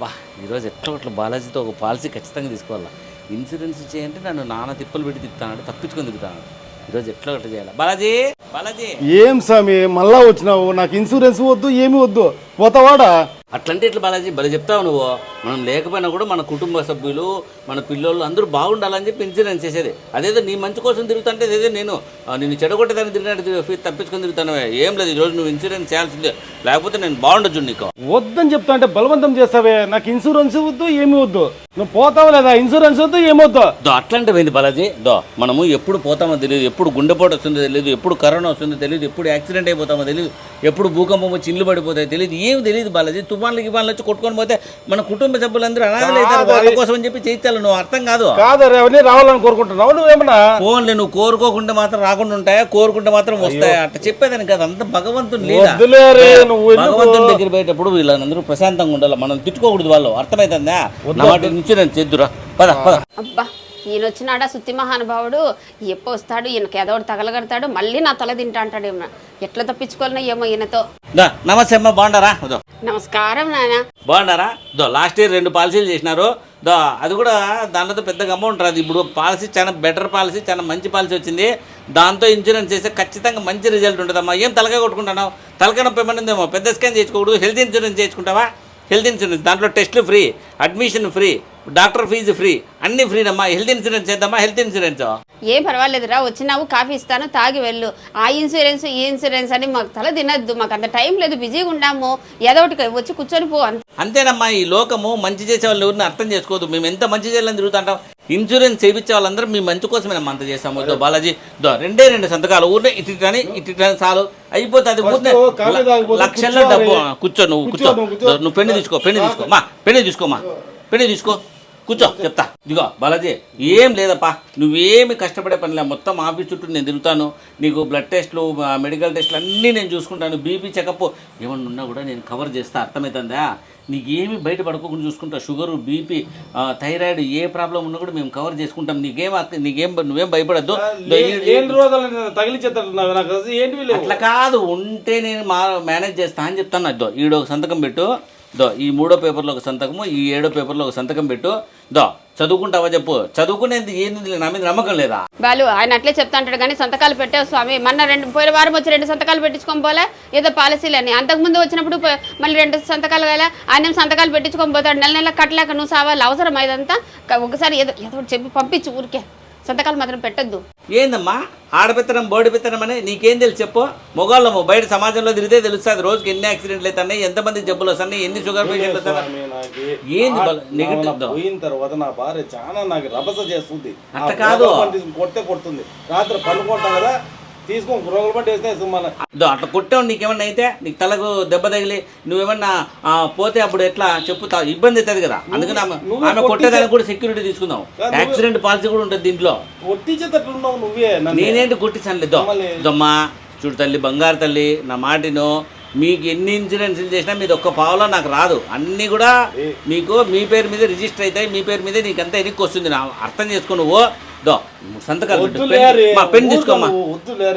బా ఈరోజు ఎట్లా ఒకట్లా బాలాజీతో ఒక పాలసీ ఖచ్చితంగా తీసుకోవాలా? ఇన్సూరెన్స్ చేయంటే నన్ను నాన్న తిప్పలు పెట్టి తిప్పుతాడు తప్పించుకొని తిప్పుతాడు ఈరోజు ఎట్లా ఒకటి చేయాలి? బాలాజీ బాలాజీ. ఏం స్వామి మళ్ళా వచ్చినావు? నాకు ఇన్సూరెన్స్ వద్దు ఏమి వద్దు. పోతావాడా? అట్లంటే ఎట్లా బాలాజీ? భలే చెప్తావు నువ్వు. మనం లేకపోయినా కూడా మన కుటుంబ సభ్యులు మన పిల్లోళ్ళు అందరూ బాగుండాలని చెప్పి ఇన్సూరెన్స్ చేసేది. అదేదో నీ మంచి కోసం తిరుగుతుంటే అదేదో నేను ఆ, నిన్ను చెడగొట్టేదాన్ని తిరిగినట్టు తిరిగి తప్పించుకొని తిరుగుతాను ఏం లేదు ఈరోజు నువ్వు ఇన్సూరెన్స్ చేయాల్సిందే. లేకపోతే నేను బాగుండొచ్చు నీకు. వద్దని చెప్తా అంటే బలవంతం చేస్తావే. నాకు ఇన్సూరెన్స్ వద్దు ఏమి వద్దు. నువ్వు పోతావు లేదా? ఇన్సూరెన్స్ వద్దు ఏమొద్దు దో అట్లాంటి పోయింది బాలాజీ? దో మనము ఎప్పుడు పోతామో తెలియదు ఎప్పుడు గుండెపోటు వస్తుందో తెలియదు ఎప్పుడు కరోనా వస్తుందో తెలియదు ఎప్పుడు యాక్సిడెంట్ అయిపోతామో తెలియదు ఎప్పుడు భూకంపం వచ్చి ఇల్లు పడిపోతాయో తెలియదు ఏమి తెలియదు బాలాజీ. తుఫాన్లు గిఫాన్లు వచ్చి కొట్టుకొని పోతే మన కుటుంబ సభ్యులందరూ అనాథలు అవుతారు వాళ్ళ కోసం అని చెప్పి చేయించాలి నువ్వు అర్థం కాదు. కాదు అవన్నీ రావాలని కోరుకుంటున్నావు. నువ్వేమన్నా? ఫోన్లే నువ్వు కోరుకోకుండా మాత్రం రాకుండా ఉంటాయా? కోరుకుంటే మాత్రం వస్తాయా? అట్లా చెప్పేదానికి కాదు. అంత భగవంతుడు లేదా భగవంతుని దగ్గర పోయేటప్పుడు వీళ్ళందరూ ప్రశాంతంగా ఉండాలి. మనం తిట్టుకోకూడదు వాళ్ళు. అర్థమవుతుందా నా వాటి నుంచి నేను చేద్దురా. పద పద. అబ్బా ఈయన వచ్చినాడా సుత్తి మహానుభావుడు? ఎప్పుడు వస్తాడు? ఈయనకి ఏదో ఒకటి తగలగడతాడు. మళ్ళీ నా తల తింటా అంటాడు ఏమో ఎట్లా తప్పించుకోవాలనో ఏమో ఈయనతో. దా నమస్తే అమ్మ బాగుండారా? నమస్కారం నాన్న బాగున్నారా? దో లాస్ట్ ఇయర్ రెండు పాలసీలు చేసినారు. దో అది కూడా దాంట్లో పెద్దగా అమౌంట్ రాదు. ఇప్పుడు పాలసీ చాలా బెటర్ పాలసీ చాలా మంచి పాలసీ వచ్చింది. దాంతో ఇన్సూరెన్స్ చేస్తే ఖచ్చితంగా మంచి రిజల్ట్ ఉంటుందమ్మా. ఏం తలకాయ కొట్టుకుంటున్నావు? తలకాయ నొప్పి ఏమన్నా ఉందేమో? పెద్ద స్కాన్ చేసుకోకూడదు. హెల్త్ ఇన్సూరెన్స్ చేసుకుంటావా? Health insurance. దాంట్లో టెస్ట్లు free admission free doctor fees free అన్నీ ఫ్రీనమ్మా. హెల్త్ ఇన్సూరెన్స్ చేద్దామా? Health insurance. ఏం పర్వాలేదురా వచ్చినావు కాఫీ ఇస్తాను తాగి వెళ్ళు. ఆ ఇన్సూరెన్స్ ఈ ఇన్సూరెన్స్ అని మాకు తల తినద్దు మాకు అంత టైం లేదు బిజీగా ఉన్నాము. ఏదో ఒకటి వచ్చి కూర్చొని పో అంతే. అంతేనమ్మా ఈ లోకము మంచి చేసే వాళ్ళు ఎవరిని అర్థం చేసుకోవద్దు మేము ఎంత మంచి చేయాలని తిరుగుతుంటాం? ఇన్సూరెన్స్ చేయించే వాళ్ళందరూ మేము మంచి కోసమే అంత చేస్తాము దో బాలాజీ దో రెండే రెండు సంతకాలు. ఊరినే ఇటు కానీ ఇటు కానీ చాలు. అయిపోతుంది ఊరినే లక్షల్లో కూర్చో డబ్బు. కూర్చో నువ్వు కూర్చో, నువ్వు పెన్ను తీసుకో పెన్ను తీసుకో. మా పెన్ను తీసుకోమా పెన్ను తీసుకో. కూర్చో చెప్తా. ఇదిగో బాలాజీ ఏం లేదప్పా. నువ్వేమి కష్టపడే పనిలే. మొత్తం ఆఫీస్ చుట్టూ నేను తిరుగుతాను. నీకు బ్లడ్ టెస్ట్లు మెడికల్ టెస్ట్లు అన్నీ నేను చూసుకుంటాను. బీపీ చెకప్ ఏమన్నా ఉన్నా కూడా నేను కవర్ చేస్తా. అర్థమవుతుందా నీకేమి బయట పడుకోకుండా చూసుకుంటా. షుగరు బీపీ థైరాయిడ్ ఏ ప్రాబ్లం ఉన్నా కూడా మేము కవర్ చేసుకుంటాం. నీకేం నీకేం నువ్వేం భయపడద్దు. అట్లా కాదు. ఉంటే నేను మా మేనేజ్ చేస్తా అని చెప్తాను అద్దో ఈడో సంతకం పెట్టు. దో ఈ మూడో పేపర్లో ఒక సంతకము ఈ ఏడో పేపర్లో ఒక సంతకం పెట్టు. దో చదువుకుంటావా చెప్పు. చదువుకునేది ఏంది నా మీద నమ్మకం లేదా? బాలు ఆయన అట్లే చెప్తా అంటాడు కానీ సంతకాలు పెట్టావు స్వామి. మొన్న రెండు పోయిన వారం వచ్చి రెండు సంతకాలు పెట్టించుకొని పోలే ఏదో పాలసీలని అంతకుముందు వచ్చినప్పుడు మళ్ళీ రెండు సంతకాలు కదా ఆయన సంతకాలు పెట్టించుకొని పోతాడు. నెల నెల కట్టలేక నువ్వు సావాలి? అవసరం ఇదంతా? ఒకసారి ఏదో ఏదో చెప్పి పంపించు ఊరికే. సంతకాలు మాత్రం పెట్టొద్దు. ఏందమ్మా? ఆడపెత్తనం బోడి పెత్తనం అని నీకేం తెలుసు చెప్పు? మొగాళ్ళము బయట సమాజంలో తిరిగితే తెలుస్తుంది. రోజుకి ఎన్ని యాక్సిడెంట్లు అవుతున్నాయి ఎంతమంది జబ్బులు వస్తున్నాయి ఎన్ని షుగర్ పేషెంట్లు వస్తున్నాయి? ఏంది నా- బల- negative నా దో? పోయిన తర్వాత నా భార్య చాలా నాకు రభస చేస్తుంది. ఆ కాదు. కొడితే కొడుతుంది. రాత్రి పనుకుంటా కదా తీసుకొని రోగలు పట్టి వేస్తే మన అట్లా కొట్టావు నీకేమన్నా అయితే నీకు తలకు దెబ్బ తగిలి నువ్వేమన్నా పోతే అప్పుడు ఎట్లా చెప్పుతా ఇబ్బంది అవుతుంది కదా. అందుకని ఆమె కొట్టేదానికి కూడా సెక్యూరిటీ తీసుకుందాం. యాక్సిడెంట్ పాలసీ కూడా ఉంటుంది దీంట్లో. కొట్టించేటట్లున్నావు నువ్వే. నేనేంటి కొట్టించాను దొమ్మా చూడు తల్లి బంగారు తల్లి నా మాటిను మీకు ఎన్ని ఇన్సూరెన్స్లు చేసినా మీది ఒక్క పావులో నాకు రాదు. అన్నీ కూడా మీకు మీ పేరు మీద రిజిస్టర్ అవుతాయి మీ పేరు మీద నీకు అంతా ఎనికి వస్తుంది. నా అర్థం చేసుకో నువ్వు. దో సంతకాలు మా పెన్ తీసుకోమ్మా.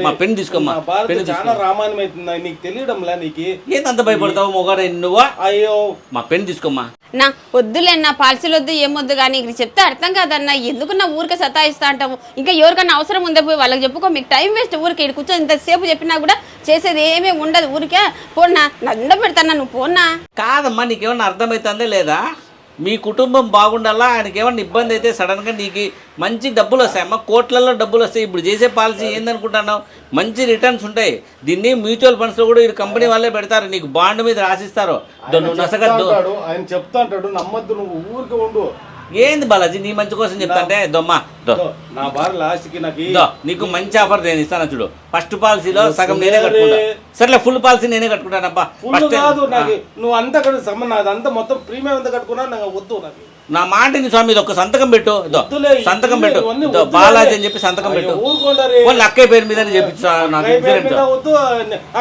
మా పెన్ తీసుకోమ్మా. పెన్ చాలా రామాయణం అవుతుంది నీకు తెలియడంలే నీకు? ఏందంత భయపడతావు? మొగాడు నువ్వు అయ్యో. మా పెన్ తీసుకోమ్మా. నా వద్దులే నా పాలసీలు వద్దు ఏమొద్దు కానీ ఇక్కడ చెప్తే అర్థం కాదన్న ఎందుకు నా ఊరికే సతాయిస్తా అంటాము ఇంకా ఎవరికైనా అవసరం ఉందే పోయి వాళ్ళకి చెప్పుకో మీకు టైం వేస్ట్ ఊరికి. ఇక్కడ కూర్చొని ఇంతసేపు చెప్పినా కూడా చేసేది ఏమీ ఉండదు ఊరికే. పోన్నా నంద పెడతానా నువ్వు పోన్నా. కాదమ్మా నీకేమన్నా అర్థమవుతుందా లేదా? మీ కుటుంబం బాగుండాలా? ఆయనకి ఏమన్నా ఇబ్బంది అయితే సడన్గా నీకు మంచి డబ్బులు వస్తాయమ్మా కోట్లలో డబ్బులు వస్తాయి. ఇప్పుడు చేసే పాలసీ ఏందనుకుంటున్నావు? మంచి రిటర్న్స్ ఉంటాయి. దీన్ని మ్యూచువల్ ఫండ్స్లో కూడా ఈ కంపెనీ వాళ్ళే పెడతారు. నీకు బాండ్ మీద రాసిస్తారు. ఆయన చెప్తా అంటాడు. నమ్మద్దు. నువ్వు ఊరికే ఉండు. ఏంది బాలాజీ? నీ మంచి కోసం చెప్తాంటే దొమ్మా దో. దో, నా భార్య లాస్ట్కి నాకు నీకు మంచి ఆఫర్ నేను ఇస్తాను చూడు. ఫస్ట్ పాలసీలో సగం నేనే కట్టుకుంటా. సర్లే ఫుల్ పాలసీ నేనే కట్టుకుంటానబ్బా ఫుల్ ఫస్ట్ కాదు నాకు. నువ్వు అంతా కట్టు సమ నాది అంతా మొత్తం ప్రీమియం అంతా కట్టుకున్నా నాకు వద్దు నాకు. నా మాటని స్వామి ఇది ఒక సంతకం పెట్టు. దో వద్దులే, సంతకం పెట్టు. ఇవన్నీ దో వద్దులే. బాలాజీ అని చెప్పి సంతకం పెట్టు. ఊరుకోండారే. వాళ్ళ అక్కయ్య పేరు మీద చెప్పించా నాకు అక్కయ్య పేరు ఇన్సూరెన్స్ మీద వద్దు.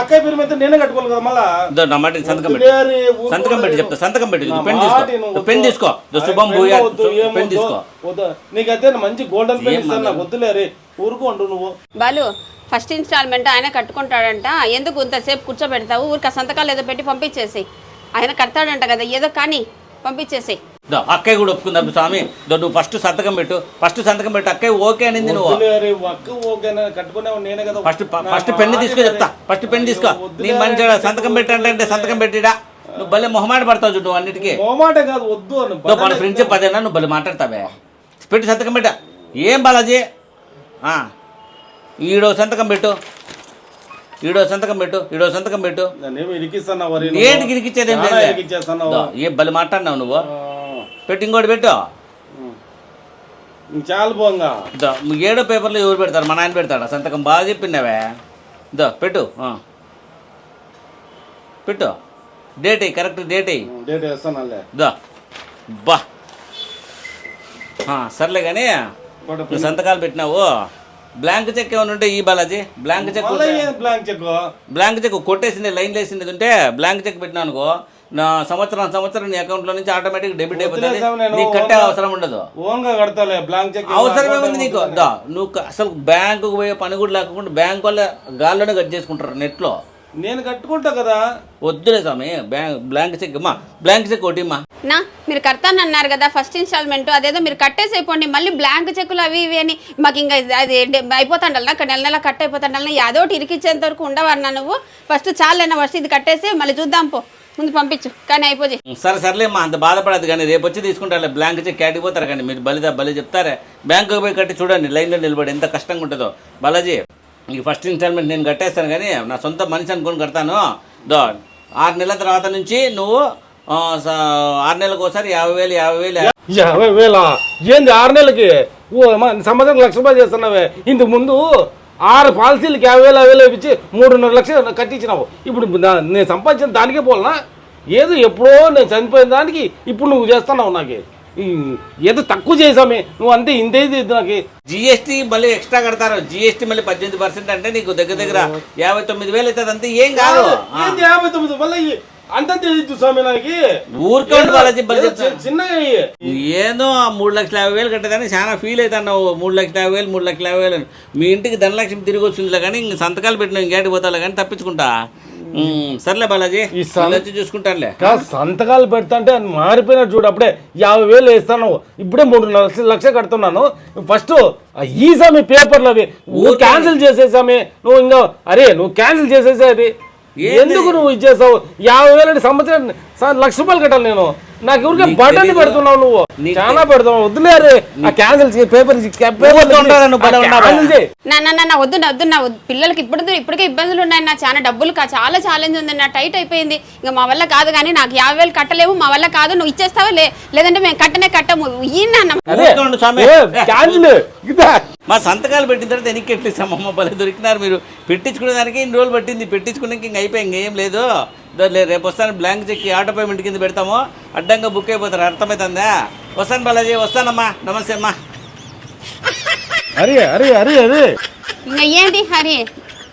అక్కయ్య పేరు మీద నేనే కట్టుకోవాలి కదా మళ్ళా? నా మాటని సంతకం పెట్టు. వద్దులే రే, ఊరుకోండి సంతకం పెట్టి. చెప్తా. సంతకం పెట్టు నా పెన్ మాట తీసుకో. నువ్వు దో వద్దు. పెన్ తీసుకో శుభం పెన్ భూయా వద్దు, ఏం పెన్ వద్దు, తీసుకో వద్దు. నీకైతే మంచి గోల్డెన్ పెన్ ఇస్తాను. నాకు మాట్లాడు? వద్దులే రే. ఊరుకోండు నువ్వు. బాలు ఫస్ట్ ఇన్స్టాల్మెంట్ ఆయన కట్టుకుంటాడంట. ఎందుకు ఇంతసేపు కూర్చోబెడతావు? ఊరికి సంతకాలు ఏదో పెట్టి పంపించేసి ఆయన కడతాడంట కదా ఏదో కానీ పంపించేసి దో, అక్కయ్య కూడా ఒప్పుకుందా స్వామి? నువ్వు ఫస్ట్ సంతకం పెట్టు. ఫస్ట్ సంతకం పెట్టు. అక్కయ్య ఓకే అనింది నువ్వు. ఫస్ట్ ఫస్ట్ పెన్ను తీసుకో చెప్తా. ఫస్ట్ పెన్ను తీసుకో. నీ మంచి సంతకం పెట్టాలంటే సంతకం పెట్టిడా? నువ్వు భలే మొహమాట పడతావు చూడు అన్నిటికీ. మొహమాట కాదు వద్దు అని మన ఫ్రెండ్స్ పదేనా నువ్వు భలే మాట్లాడతావే. పెట్టి సంతకం పెట్ట. ఏం బాలాజీ? ఈడో సంతకం పెట్టు. ఈడో సంతకం పెట్టు. ఈడో సంతకం పెట్టు. ఏంటి గిరికిచ్చేది ఏం భలే మాట్లాడినావు నువ్వు? పెట్టు ఇంకోటి పెట్టు. చాలు పోంగా దో, ఏడో పేపర్లో ఎవరు పెడతారు? మా నాయన పెడతాడా? సంతకం బాగా చెప్పినావే. దో పెట్టు. పెట్టు. డేట్ కరెక్ట్ డేట్ డేట్ వేస్తానులే. దా. బా. సర్లే కానీ నువ్వు సంతకాలు పెట్టినావు. బ్లాంక్ చెక్ ఏమైనా ఉంటే ఈ Balaji. Blank cheque plan cheque? Blank cheque కొట్టేసింది లైన్ వేసింది ఉంటే బ్లాంక్ చెక్ పెట్టినా అనుకో నా సంవత్సరం సంవత్సరం నీ అకౌంట్లో నుంచి ఆటోమేటిక్ డెబిట్ అయిపోతుంది. నీకు కట్టే అవసరం ఉండదు. ఓన్గా కడతాలే బ్లాంక్ చెక్ అవసరం ఏముంది నీకు. దా నువ్వు అసలు బ్యాంకుకు పోయే పని కూడా లేకుండా బ్యాంక్ వల్ల గాల్లోనే కట్ చేసుకుంటారు నెట్లో. నేను కట్టుకుంటా కదా. వద్దులే స్వామి బ్యాంక్ బ్లాంక్ చెక్ అమ్మా బ్లాంక్ చెక్ ఒకటిమ్మా నా మీరు కడతాను అన్నారు కదా ఫస్ట్ ఇన్స్టాల్మెంట్ అదేదో మీరు కట్టేసి అయిపోండి మళ్ళీ బ్లాంక్ చెక్కులు అవి ఇవి అని. మాకు ఇంకా ఇది- అది అయిపోతాండాలి నాకు నెల నెల కట్ అయిపోతాండాలి యాదో ఒకటి ఇరికిచ్చేంత వరకు ఉండవన్నా నువ్వు. ఫస్ట్ చాలేనా ఫస్ట్ ఇది కట్టేసి మళ్ళీ చూద్దాం పో. ముందు పంపించు కానీ అయిపోయి సరే సర్లేమ్మా అంత బాధపడదు కానీ రేపు వచ్చి తీసుకుంటారులే బ్లాంక్ చెక్ పోతారు కానీ మీరు బలిదా బలి చెప్తారే. బ్యాంకుకి పోయి కట్టి చూడండి లైన్లో నిలబడి ఎంత కష్టంగా ఉంటుందో. బాలాజీ నీకు ఫస్ట్ ఇన్స్టాల్మెంట్ నేను కట్టేస్తాను కానీ నా సొంత మనిషి అనుకుని కడతాను. దో ఆరు నెలల తర్వాత నుంచి నువ్వు ఆరు నెలలకు ఒకసారి యాభై వేలు యాభై వేలు యాభై వేల? ఏంది ఆరు నెలలకి? ఓ సంవత్సరం లక్ష రూపాయలు చేస్తున్నావే. ఇంత ముందు ఆరు పాలసీలకి యాభై వేలు యాభై వేలు ఇచ్చి మూడున్నర లక్షలు కట్టించినావు. ఇప్పుడు నేను సంపాదించిన దానికే పోలనా? ఏదో ఎప్పుడో నేను చనిపోయిన దానికి ఇప్పుడు నువ్వు చేస్తున్నావు నాకు. ఏదో తక్కువ చేసామే నువ్వు అంతే ఇంతే నాకు. జిఎస్టీ మళ్ళీ ఎక్స్ట్రా కడతారు. జిఎస్టీ మళ్ళీ పద్దెనిమిది పర్సెంట్ అంటే నీకు దగ్గర దగ్గర యాభై తొమ్మిది వేలు అవుతుంది అంతే. ఏం కాదు. యాభై తొమ్మిది మళ్ళీ స్వామి నాకు. ఊరుకోండి బాలాజీ బలి ఏదో మూడు లక్షల యాభై వేలు కట్టేదాన్ని చాలా ఫీల్ అవుతున్నావు మూడు లక్షల యాభై వేలు మూడు లక్షల యాభై వేలు. మీ ఇంటికి ధనలక్ష్మి తిరిగి వచ్చిందిలే కానీ ఇంక సంతకాలు పెట్టిన ఇంకేటికి పోతాలే కానీ తప్పించుకుంటా. సర్లే బాలాజీ ఈ సం- మళ్ళీ వచ్చి చూసుకుంటానులే సంతకాలు పెడతా అంటే మారిపోయినాడు చూడు అప్పుడే యాభై వేలు వేస్తాను. ఇప్పుడే మూడు లక్షలు లక్ష కడుతున్నాను. ఫస్ట్ ఈ సమీ పేపర్లు అవి. నువ్వు క్యాన్సిల్ చేసేసామి నువ్వు ఇంకా అరే నువ్వు క్యాన్సిల్ చేసేసే? ఎందుకు నువ్వు ఇచ్చేసావు? యాభై వేలు అంటే సంవత్సరం లక్ష రూపాయలు కట్టాలి నేను. నాకు ఎవరికి నీకు బటన్. పెడుతున్నావు నువ్వు? చాలా పెడుతున్నావు వద్దులే అరే ఆ క్యాన్సిల్ చేయి. పేపర్ ఊరికే? నా వద్దు నా వద్దు నా. పిల్లలకి ఇప్పుడు ఇప్పటికే ఇబ్బందులు ఉన్నాయి. నా చాలా డబ్బులు చాలా ఛాలెంజ్ ఉంది. నా టైట్ అయిపోయింది. ఇంకా మా వల్ల కాదు కానీ నాకు యాభై వేలు కట్టలేవు. మా వల్ల కాదు. నువ్వు ఇచ్చేస్తావా? లేదంటే మేము కట్టనే కట్టము. మా సంతకాలు పెట్టిన తర్వాత ఎనికి ఎట్లేసాం అమ్మ భలే దొరికినారు మీరు. పెట్టించుకునే దానికి ఇన్ని రోజులు పట్టింది. పెట్టించుకున్నాక ఇంక అయిపోయి ఇంకేం లేదు. రేపు వస్తాను బ్లాంక్ చెక్ ఆటో పేమెంట్ కింద పెడతాము. అడ్డంగా బుక్ అయిపోతారు అర్థమవుతుందా వస్తాను బాలాజీ వస్తానమ్మా. నమస్తే అమ్మా. అరే అరే అరే అరే ఇంకా ఏంటి హరి?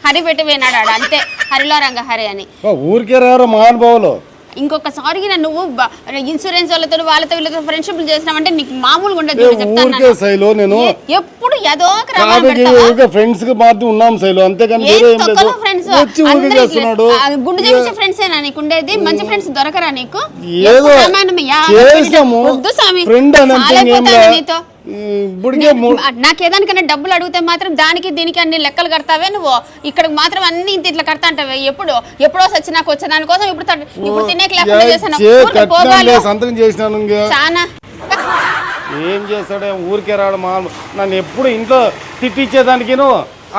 హరి పెట్టి పోయినాడు ఆడ అంతే. హరిలో రంగ హరి అని. ఊరికే రారు మహానుభావులు. ఇంకొకసారి నువ్వు ఇన్సూరెన్స్ వాళ్ళతో వాళ్ళతో వీళ్ళతో ఫ్రెండ్షిప్ చేసినావంటే నీకు మామూలుగా ఉండదు. శైలు నేను? ఎప్పుడు ఏదో ఫ్రెండ్స్కి మాత్రం ఉన్నాం శైలు. అంతేకాని ఫ్రెండ్స్ గుండు ఫ్రెండ్స్ ఏనా నీకు ఉండేది? మంచి ఫ్రెండ్స్ దొరకరా నీకు? ఏదో ఫ్రెండ్. నీతో. ఇప్పటికే నాకేదానికన్నా డబ్బులు అడిగితే మాత్రం దానికి దీనికి అన్ని లెక్కలు కడతావే నువ్వు. ఇక్కడికి మాత్రం అన్ని ఇంత ఇట్లా కడతా అంటావే. ఎప్పుడు? ఎప్పుడో వచ్చి నాకు వచ్చే దానికోసం ఇప్పుడు ఇప్పుడు తినేకి లేకుండా చేశాను. సంతకం చేసినాను చాలా ఏం చేస్తాడే ఊరికే రాడు మా నన్ను ఎప్పుడు ఇంట్లో తిట్టించేదానికిను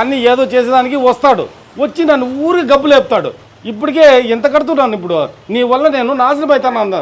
అన్ని ఏదో చేసేదానికి వస్తాడు. వచ్చి నన్ను ఊరి గబ్బు లేపుతాడు ఇప్పటికే ఎంత కడుతున్నాను ఇప్పుడు? నీ వల్ల నేను నాశనం అవుతాను అంద